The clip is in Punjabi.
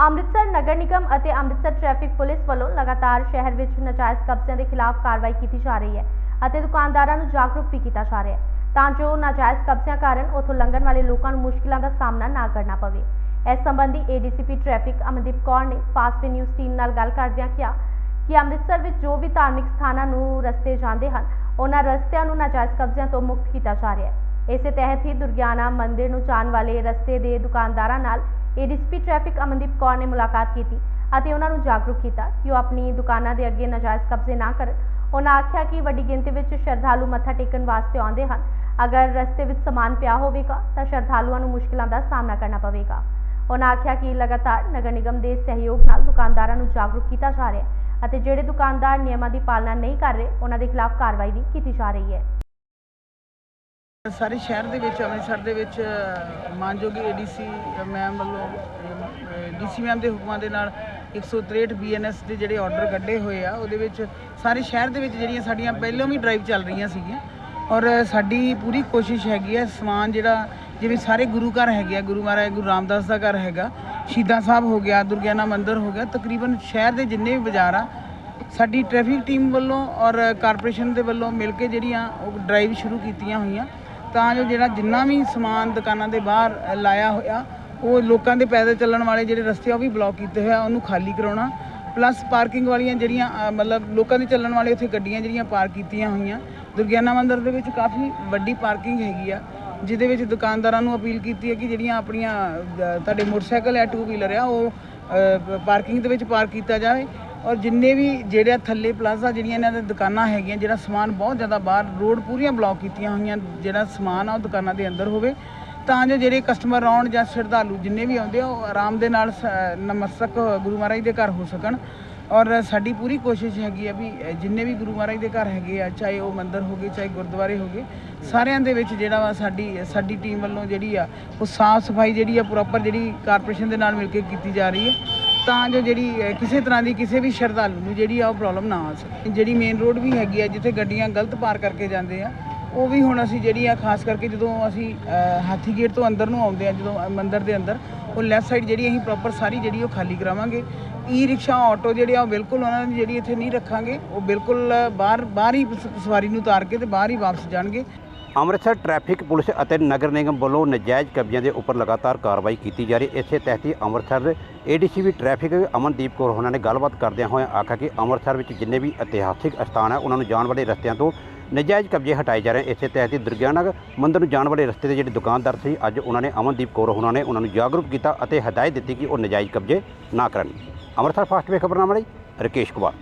ਅੰਮ੍ਰਿਤਸਰ ਨਗਰ ਨਿਗਮ ਅਤੇ ਅੰਮ੍ਰਿਤਸਰ ਟ੍ਰੈਫਿਕ ਪੁਲਿਸ ਵੱਲੋਂ ਲਗਾਤਾਰ ਸ਼ਹਿਰ ਵਿੱਚ ਨਾਜਾਇਜ਼ ਕਬਜ਼ਿਆਂ ਦੇ ਖਿਲਾਫ ਕਾਰਵਾਈ ਕੀਤੀ ਜਾ ਰਹੀ ਹੈ ਅਤੇ ਦੁਕਾਨਦਾਰਾਂ ਨੂੰ ਜਾਗਰੂਕ ਵੀ ਕੀਤਾ ਜਾ ਰਿਹਾ ਹੈ। ਤਾਂ ਜੋ ਨਾਜਾਇਜ਼ ਕਬਜ਼ਿਆਂ ਕਾਰਨ ਉਥੋਂ ਲੰਘਣ ਵਾਲੇ ਲੋਕਾਂ ਨੂੰ ਮੁਸ਼ਕਿਲਾਂ ਦਾ ਸਾਹਮਣਾ ਨਾ ਕਰਨਾ ਪਵੇ। ਇਸ ਸੰਬੰਧੀ ਏਡੀਸੀਪੀ ਟ੍ਰੈਫਿਕ ਅਮਨਦੀਪ ਕੌਰ ਨੇ ਫਾਸਟ ਨਿਊਜ਼ ਟੀਮ ਨਾਲ ਗੱਲ ਕਰਦਿਆਂ ਕਿਹਾ ਕਿ ਅੰਮ੍ਰਿਤਸਰ ਵਿੱਚ ਜੋ ਵੀ ਧਾਰਮਿਕ ਸਥਾਨਾਂ ਨੂੰ ਰਸਤੇ ਜਾਂਦੇ ਹਨ, ਉਹਨਾਂ ਰਸਤਿਆਂ ਨੂੰ ਨਾਜਾਇਜ਼ ਕਬਜ਼ਿਆਂ ਤੋਂ ਮੁਕਤ ਕੀਤਾ ਜਾ ਰਿਹਾ ਹੈ। ਇਸੇ ਤਹਿਤ ਹੀ ਦੁਰਗਿਆਨਾ ਮੰਦਿਰ ਨੂੰ ਜਾਣ ਵਾਲੇ ਰਸਤੇ ਦੇ ਦੁਕਾਨਦਾਰਾਂ ਨਾਲ ਏਡੀਸੀਪੀ ਟ੍ਰੈਫਿਕ ਅਮਨਦੀਪ ਕੌਰ ਨੇ ਮੁਲਾਕਾਤ ਕੀਤੀ ਅਤੇ ਉਹਨਾਂ ਨੂੰ ਜਾਗਰੂਕ ਕੀਤਾ ਕਿ ਉਹ ਆਪਣੀ ਦੁਕਾਨਾਂ ਦੇ ਅੱਗੇ ਨਾਜਾਇਜ਼ ਕਬਜ਼ੇ ਨਾ ਕਰਨ। ਉਹਨਾਂ ਆਖਿਆ ਕਿ ਵੱਡੀ ਗਿਣਤੀ ਵਿੱਚ ਸ਼ਰਧਾਲੂ ਮੱਥਾ ਟੇਕਣ ਵਾਸਤੇ ਆਉਂਦੇ ਹਨ। ਅਗਰ ਰਸਤੇ ਵਿੱਚ ਸਮਾਨ ਪਿਆ ਹੋਵੇਗਾ, ਤਾਂ ਸ਼ਰਧਾਲੂਆਂ ਨੂੰ ਮੁਸ਼ਕਿਲਾਂ ਦਾ ਸਾਹਮਣਾ ਕਰਨਾ ਪਵੇਗਾ। ਉਹਨਾਂ ਆਖਿਆ ਕਿ ਲਗਾਤਾਰ ਨਗਰ ਨਿਗਮ ਦੇ ਸਹਿਯੋਗ ਨਾਲ ਦੁਕਾਨਦਾਰਾਂ ਨੂੰ ਜਾਗਰੂਕ ਕੀਤਾ ਜਾ ਰਿਹਾ ਹੈ ਅਤੇ ਜਿਹੜੇ ਦੁਕਾਨਦਾਰ ਨਿਯਮਾਂ ਦੀ ਪਾਲਣਾ ਨਹੀਂ ਕਰ ਰਹੇ, ਉਹਨਾਂ ਦੇ ਖਿਲਾਫ ਕਾਰਵਾਈ ਵੀ ਕੀਤੀ ਜਾ ਰਹੀ ਹੈ। ਸਾਰੇ ਸ਼ਹਿਰ ਦੇ ਵਿੱਚ, ਅੰਮ੍ਰਿਤਸਰ ਦੇ ਵਿੱਚ ਮਾਨਯੋਗ ਏਡੀਸੀ ਮੈਮ ਵੱਲੋਂ ਡੀਸੀ ਮੈਮ ਦੇ ਹੁਕਮਾਂ ਦੇ ਨਾਲ 163 ਬੀਐਨਐਸ ਦੇ ਜਿਹੜੇ ਆਰਡਰ ਕੱਢੇ ਹੋਏ ਆ, ਉਹਦੇ ਵਿੱਚ ਸਾਰੇ ਸ਼ਹਿਰ ਦੇ ਵਿੱਚ ਜਿਹੜੀਆਂ ਸਾਡੀਆਂ ਪਹਿਲਾਂ ਵੀ ਡਰਾਈਵ ਚੱਲ ਰਹੀਆਂ ਸੀਗੀਆਂ। ਔਰ ਸਾਡੀ ਪੂਰੀ ਕੋਸ਼ਿਸ਼ ਹੈਗੀ ਹੈ ਸਮਾਨ ਜਿਹੜਾ, ਜਿਵੇਂ ਸਾਰੇ ਗੁਰੂ ਘਰ ਹੈਗੇ ਆ, ਗੁਰੂ ਮਹਾਰਾਜ, ਗੁਰੂ ਰਾਮਦਾਸ ਦਾ ਘਰ ਹੈਗਾ, ਸ਼ਹੀਦਾਂ ਸਾਹਿਬ ਹੋ ਗਿਆ, ਦੁਰਗਿਆਨਾ ਮੰਦਿਰ ਹੋ ਗਿਆ, ਤਕਰੀਬਨ ਸ਼ਹਿਰ ਦੇ ਜਿੰਨੇ ਵੀ ਬਾਜ਼ਾਰ ਆ, ਸਾਡੀ ਟ੍ਰੈਫਿਕ ਟੀਮ ਵੱਲੋਂ ਔਰ ਕਾਰਪੋਰੇਸ਼ਨ ਦੇ ਵੱਲੋਂ ਮਿਲ ਕੇ ਜਿਹੜੀਆਂ ਉਹ ਡਰਾਈਵ ਸ਼ੁਰੂ ਕੀਤੀਆਂ ਹੋਈਆਂ। ਤਾਂ ਜੋ ਜਿਹੜਾ ਜਿੰਨਾ ਵੀ ਸਮਾਨ ਦੁਕਾਨਾਂ ਦੇ ਬਾਹਰ ਲਾਇਆ ਹੋਇਆ ਉਹ ਲੋਕਾਂ ਦੇ ਪੈਦਲ ਚੱਲਣ ਵਾਲੇ ਜਿਹੜੇ ਰਸਤੇ ਆ ਉਹ ਵੀ ਬਲੌਕ ਕੀਤੇ ਹੋਏ ਆ ਉਹਨੂੰ ਖਾਲੀ ਕਰਾਉਣਾ। ਪਲੱਸ ਪਾਰਕਿੰਗ ਵਾਲੀਆਂ ਜਿਹੜੀਆਂ ਅ, ਮਤਲਬ ਲੋਕਾਂ ਦੇ ਚੱਲਣ ਵਾਲੇ ਉੱਥੇ ਗੱਡੀਆਂ ਜਿਹੜੀਆਂ ਪਾਰਕ ਕੀਤੀਆਂ ਹੋਈਆਂ। ਦੁਰਗਿਆਨਾ ਮੰਦਿਰ ਦੇ ਵਿੱਚ ਕਾਫੀ ਵੱਡੀ ਪਾਰਕਿੰਗ ਹੈਗੀ ਆ ਜਿਹਦੇ ਵਿੱਚ ਦੁਕਾਨਦਾਰਾਂ ਨੂੰ ਅਪੀਲ ਕੀਤੀ ਹੈ ਕਿ ਜਿਹੜੀਆਂ ਆਪਣੀਆਂ ਅ, ਤੁਹਾਡੇ ਮੋਟਰਸਾਈਕਲ ਜਾਂ ਟੂ ਵੀਲਰ ਆ ਉਹ ਪਾਰਕਿੰਗ ਦੇ ਵਿੱਚ ਪਾਰਕ ਕੀਤਾ ਜਾਵੇ। ਔਰ ਜਿੰਨੇ ਵੀ ਜਿਹੜੇ ਥੱਲੇ ਪਲਾਜ਼ਾ ਜਿਹੜੀਆਂ ਇਹਨਾਂ ਦੇ ਦੁਕਾਨਾਂ ਹੈਗੀਆਂ, ਜਿਹੜਾ ਸਮਾਨ ਬਹੁਤ ਜ਼ਿਆਦਾ ਬਾਹਰ ਰੋਡ ਪੂਰੀਆਂ ਬਲੌਕ ਕੀਤੀਆਂ ਹੋਈਆਂ, ਜਿਹੜਾ ਸਮਾਨ ਆ ਉਹ ਦੁਕਾਨਾਂ ਦੇ ਅੰਦਰ ਹੋਵੇ, ਤਾਂ ਜੋ ਜਿਹੜੇ ਕਸਟਮਰ ਆਉਣ ਜਾਂ ਸ਼ਰਧਾਲੂ ਜਿੰਨੇ ਵੀ ਆਉਂਦੇ ਆ, ਉਹ ਆਰਾਮ ਦੇ ਨਾਲ ਸ- ਨਮਸਤਕ ਗੁਰੂ ਮਹਾਰਾਜ ਦੇ ਘਰ ਹੋ ਸਕਣ। ਔਰ ਸਾਡੀ ਪੂਰੀ ਕੋਸ਼ਿਸ਼ ਹੈਗੀ ਆ ਵੀ ਜਿੰਨੇ ਵੀ ਗੁਰੂ ਮਹਾਰਾਜ ਦੇ ਘਰ ਹੈਗੇ ਆ, ਚਾਹੇ ਉਹ ਮੰਦਿਰ ਹੋਗੇ ਚਾਹੇ ਗੁਰਦੁਆਰੇ ਹੋਗੇ ਸਾਰਿਆਂ ਦੇ ਵਿੱਚ ਜਿਹੜਾ ਵਾ ਸਾਡੀ ਸਾਡੀ ਟੀਮ ਵੱਲੋਂ ਜਿਹੜੀ ਆ, ਉਹ ਸਾਫ਼ ਸਫ਼ਾਈ ਜਿਹੜੀ ਆ ਪ੍ਰੋਪਰ ਜਿਹੜੀ ਕਾਰਪੋਰੇਸ਼ਨ ਦੇ ਨਾਲ ਮਿਲ ਕੇ ਕੀਤੀ ਜਾ ਰਹੀ ਹੈ। ਤਾਂ ਜੋ ਜਿਹੜੀ ਅ, ਕਿਸੇ ਤਰ੍ਹਾਂ ਦੀ ਕਿਸੇ ਵੀ ਸ਼ਰਧਾਲੂ ਨੂੰ ਜਿਹੜੀ ਆ ਉਹ ਪ੍ਰੋਬਲਮ ਨਾ ਆ ਸਕੇ। ਜਿਹੜੀ ਮੇਨ ਰੋਡ ਵੀ ਹੈਗੀ ਆ ਜਿੱਥੇ ਗੱਡੀਆਂ ਗਲਤ ਪਾਰ ਕਰਕੇ ਜਾਂਦੇ ਆ ਉਹ ਵੀ ਹੁਣ ਅਸੀਂ ਜਿਹੜੀ ਆ ਖਾਸ ਕਰਕੇ ਜਦੋਂ ਅਸੀਂ ਅ, ਹਾਥੀ ਗੇਟ ਤੋਂ ਅੰਦਰ ਨੂੰ ਆਉਂਦੇ ਆ ਜਦੋਂ ਅ, ਮੰਦਿਰ ਦੇ ਅੰਦਰ ਉਹ ਲੈਫਟ ਸਾਈਡ ਜਿਹੜੀ ਅਸੀਂ ਪ੍ਰੋਪਰ ਸਾਰੀ ਜਿਹੜੀ ਉਹ ਖਾਲੀ ਕਰਾਵਾਂਗੇ। ਈ ਰਿਕਸ਼ਾ ਆਟੋ ਜਿਹੜੇ ਆ ਉਹ ਬਿਲਕੁਲ ਉਹਨਾਂ ਦੀ ਜਿਹੜੀ ਇੱਥੇ ਨਹੀਂ ਰੱਖਾਂਗੇ ਉਹ ਬਿਲਕੁਲ ਬਾਹਰ ਬਾਹਰ ਹੀ ਸ- ਸਵਾਰੀ ਨੂੰ ਉਤਾਰ ਕੇ ਤੇ ਬਾਹਰ ਹੀ ਵਾਪਸ ਜਾਣਗੇ। ਅੰਮ੍ਰਿਤਸਰ ਟ੍ਰੈਫਿਕ ਪੁਲਿਸ ਅਤੇ ਨਗਰ ਨਿਗਮ ਵੱਲੋਂ ਨਜਾਇਜ਼ ਕਬਜ਼ਿਆਂ ਦੇ ਉੱਪਰ ਲਗਾਤਾਰ ਕਾਰਵਾਈ ਕੀਤੀ ਜਾ ਰਹੀ ਹੈ। ਇਸੇ ਤਹਿਤ ਹੀ ਅੰਮ੍ਰਿਤਸਰ ਏਡੀਸੀਪੀ ਟ੍ਰੈਫਿਕ ਅਮਨਦੀਪ ਕੌਰ ਉਹਨਾਂ ਨੇ ਗੱਲਬਾਤ ਕਰਦਿਆਂ ਹੋਇਆਂ ਆਖਿਆ ਕਿ ਅੰਮ੍ਰਿਤਸਰ ਵਿੱਚ ਜਿੰਨੇ ਵੀ ਇਤਿਹਾਸਿਕ ਸਥਾਨ ਹੈ, ਉਹਨਾਂ ਨੂੰ ਜਾਣ ਵਾਲੇ ਰਸਤਿਆਂ ਤੋਂ ਨਜਾਇਜ਼ ਕਬਜ਼ੇ ਹਟਾਏ ਜਾ ਰਹੇ ਇਸੇ ਤਹਿਤ ਹੀ ਦੁਰਗਿਆਨਾ ਮੰਦਰ ਨੂੰ ਜਾਣ ਵਾਲੇ ਰਸਤੇ ਦੇ ਜਿਹੜੇ ਦੁਕਾਨਦਾਰ ਸੀ, ਅੱਜ ਉਹਨਾਂ ਨੇ ਅਮਨਦੀਪ ਕੌਰ ਉਹਨਾਂ ਨੇ ਉਹਨਾਂ ਨੂੰ ਜਾਗਰੂਕ ਕੀਤਾ ਅਤੇ ਹਦਾਇਤ ਦਿੱਤੀ ਕਿ ਉਹ ਨਜਾਇਜ਼ ਕਬਜ਼ੇ ਨਾ ਕਰਨ। ਅੰਮ੍ਰਿਤਸਰ ਫਾਸਟ ਵੇ ਖਬਰਨਾਮਾ ਲਈ ਰਕੇਸ਼ ਕੁਮਾਰ।